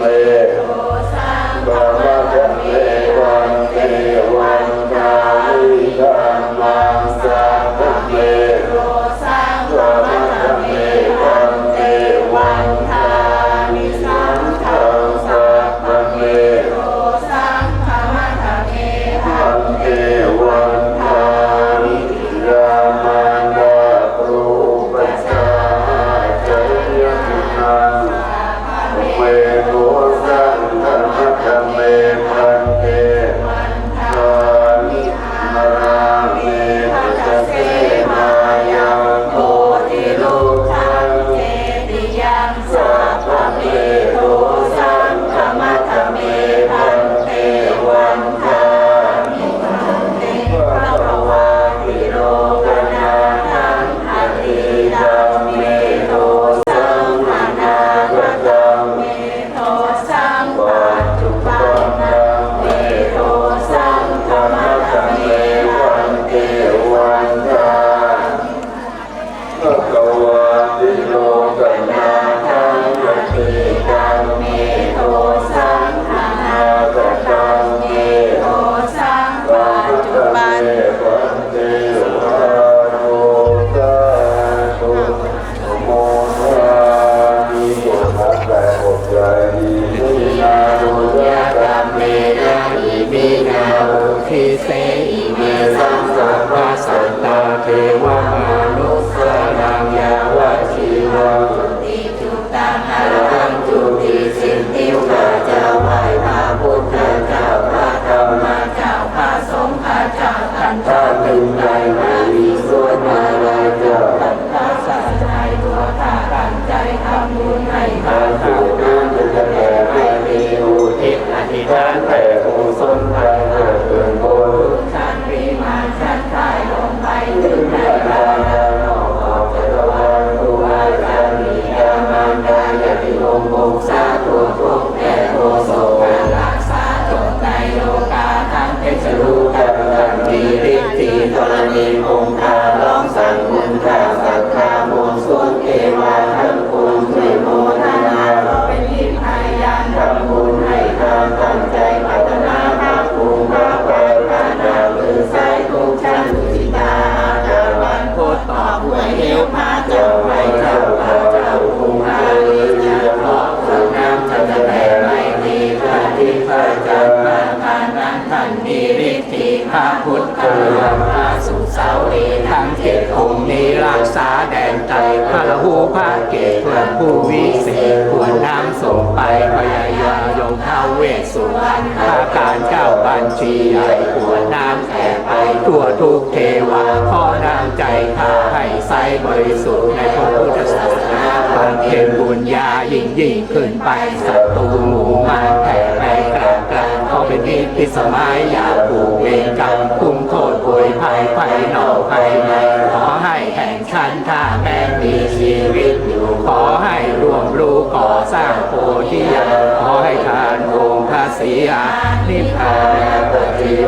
哎。 เสอิเมสังสัพพสัตตาเทวมานุสนังยาวชีวะตุติจุตังหารังจุติสินติวาจาไหวพาพุทธเจ้าพระธรรมเจ้าพระสงฆ์พระเจ้าท่านพระมินไนมาลีส่วนอะไรยเจ้าท่านพระาสนายตัวท่าตั้งใจทำบุญให้พรผูกนั้นจะแก่ไม่มีอุทิศอธิษฐานแผ่ พระพุทธพระสุสาวรีทั้งเจ็ดองค์นี้รักษาแดนไตรพระหูพระเกศเพื่อนผู้วิเศษควรน้ำส่งไปพยายายงท้าเวสสุวรรณพระการเก้าบัญชีใหญ่ควรน้ำแผ่ไปทั่วทุกเทวาขอนำใจข้าให้ใสบริสุทธิ์ในพระพุทธศาสนาบันเพ็ญบุญญายิ่งยิ่งขึ้นไปศัตรูหมู่มาร อเป็นนิพิสมัยยาผูกเวรกรรมคุ้มโทษป่วยภัยภัยนอกภัยในขอให้แห่งชันถ้าแม้มีชีวิตอยู่ ขอให้รวมรู้ก่อสร้างโพธิญาณขอให้ทานองค์พระศรีอานิพพานปฏิโย